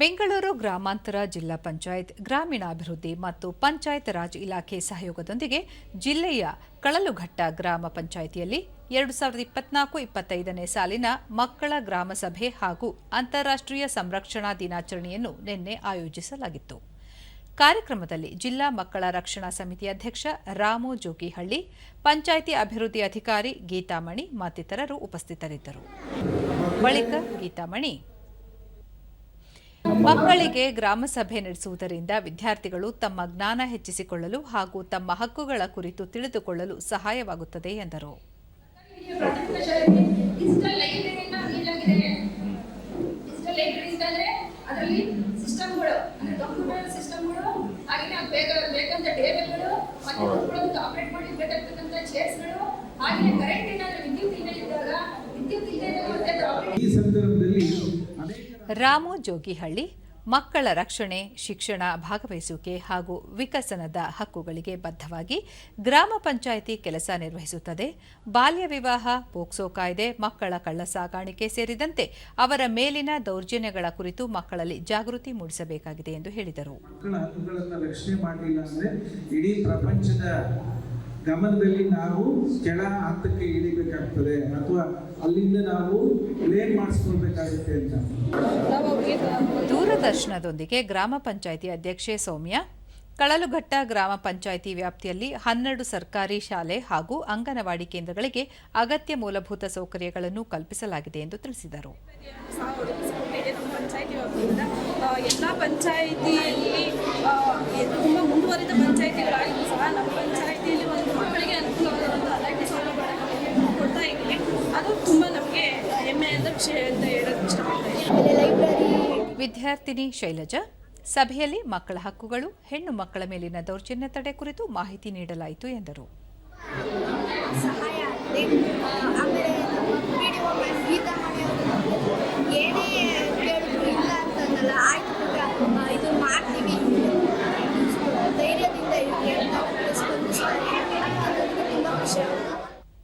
ಬೆಂಗಳೂರು ಗ್ರಾಮಾಂತರ ಜಿಲ್ಲಾ ಪಂಚಾಯತ್ ಗ್ರಾಮೀಣಾಭಿವೃದ್ಧಿ ಮತ್ತು ಪಂಚಾಯತ್ ರಾಜ್ ಇಲಾಖೆ ಸಹಯೋಗದೊಂದಿಗೆ ಜಿಲ್ಲೆಯ ಕಳಲುಘಟ್ಟ ಗ್ರಾಮ ಪಂಚಾಯಿತಿಯಲ್ಲಿ ಎರಡು ಸಾವಿರದ ಇಪ್ಪತ್ನಾಲ್ಕು ಇಪ್ಪತ್ತೈದನೇ ಸಾಲಿನ ಮಕ್ಕಳ ಗ್ರಾಮಸಭೆ ಹಾಗೂ ಅಂತಾರಾಷ್ಟ್ರೀಯ ಸಂರಕ್ಷಣಾ ದಿನಾಚರಣೆಯನ್ನು ನಿನ್ನೆ ಆಯೋಜಿಸಲಾಗಿತ್ತು. ಕಾರ್ಯಕ್ರಮದಲ್ಲಿ ಜಿಲ್ಲಾ ಮಕ್ಕಳ ರಕ್ಷಣಾ ಸಮಿತಿ ಅಧ್ಯಕ್ಷ ರಾಮು ಜೋಗಿಹಳ್ಳಿ, ಪಂಚಾಯಿತಿ ಅಭಿವೃದ್ಧಿ ಅಧಿಕಾರಿ ಗೀತಾಮಣಿ ಮತ್ತಿತರರು ಉಪಸ್ಥಿತರಿದ್ದರು. ಬಳಿಕ ಗೀತಾಮಣಿ ಮಕ್ಕಳಿಗೆ ಗ್ರಾಮ ಸಭೆ ನಡೆಸುವುದರಿಂದ ವಿದ್ಯಾರ್ಥಿಗಳು ತಮ್ಮ ಜ್ಞಾನ ಹೆಚ್ಚಿಸಿಕೊಳ್ಳಲು ಹಾಗೂ ತಮ್ಮ ಹಕ್ಕುಗಳ ಕುರಿತು ತಿಳಿದುಕೊಳ್ಳಲು ಸಹಾಯವಾಗುತ್ತದೆ ಎಂದರು. ಈ ಅನೇಕ ರಾಮು ಜೋಗಿಹಳ್ಳಿ, ಮಕ್ಕಳ ರಕ್ಷಣೆ, ಶಿಕ್ಷಣ ಭಾಗವಹಿಸುವಿಕೆ ಹಾಗೂ ವಿಕಸನದ ಹಕ್ಕುಗಳಿಗೆ ಬದ್ಧವಾಗಿ ಗ್ರಾಮ ಪಂಚಾಯಿತಿ ಕೆಲಸ ನಿರ್ವಹಿಸುತ್ತದೆ. ಬಾಲ್ಯ ವಿವಾಹ, ಪೋಕ್ಸೋ ಕಾಯ್ದೆ, ಮಕ್ಕಳ ಕಳ್ಳ ಸಾಗಾಣಿಕೆ ಸೇರಿದಂತೆ ಅವರ ಮೇಲಿನ ದೌರ್ಜನ್ಯಗಳ ಕುರಿತು ಮಕ್ಕಳಲ್ಲಿ ಜಾಗೃತಿ ಮೂಡಿಸಬೇಕಾಗಿದೆ ಎಂದು ಹೇಳಿದರು. ಗಮನದಲ್ಲಿ ನಾವು ಕೆಳ ಹಂತಕ್ಕೆ ಇಳಿಬೇಕಾಗ್ತದೆ ಅಥವಾ ಅಲ್ಲಿಂದ ನಾವು ಲೇನ್ ಮಾಡಿಸ್ಕೊಳ್ಬೇಕಾಗುತ್ತೆ ಅಂತ. ದೂರದರ್ಶನದೊಂದಿಗೆ ಗ್ರಾಮ ಪಂಚಾಯಿತಿ ಅಧ್ಯಕ್ಷೆ ಸೌಮ್ಯ ಕಳಲುಘಟ್ಟ ಗ್ರಾಮ ಪಂಚಾಯಿತಿ ವ್ಯಾಪ್ತಿಯಲ್ಲಿ ಹನ್ನೆರಡು ಸರ್ಕಾರಿ ಶಾಲೆ ಹಾಗೂ ಅಂಗನವಾಡಿ ಕೇಂದ್ರಗಳಿಗೆ ಅಗತ್ಯ ಮೂಲಭೂತ ಸೌಕರ್ಯಗಳನ್ನು ಕಲ್ಪಿಸಲಾಗಿದೆ ಎಂದು ತಿಳಿಸಿದರು. ಎಲ್ಲ ಪಂಚಾಯಿತಿಯಲ್ಲಿ ಅದು ತುಂಬ ನಮಗೆ ಹೆಮ್ಮೆಯಾದ ವಿಷಯ ಅಂತ ಹೇಳೋಕ್ಕೆ ಇಷ್ಟಪಡ್ತೀನಿ ವಿದ್ಯಾರ್ಥಿನಿ ಶೈಲಜಾ ಸಭೆಯಲ್ಲಿ ಮಕ್ಕಳ ಹಕ್ಕುಗಳು ಹೆಣ್ಣು ಮಕ್ಕಳ ಮೇಲಿನ ದೌರ್ಜನ್ಯ ತಡೆ ಕುರಿತು ಮಾಹಿತಿ ನೀಡಲಾಯಿತು ಎಂದರು. ಸಹಾಯ ಆಮೇಲೆ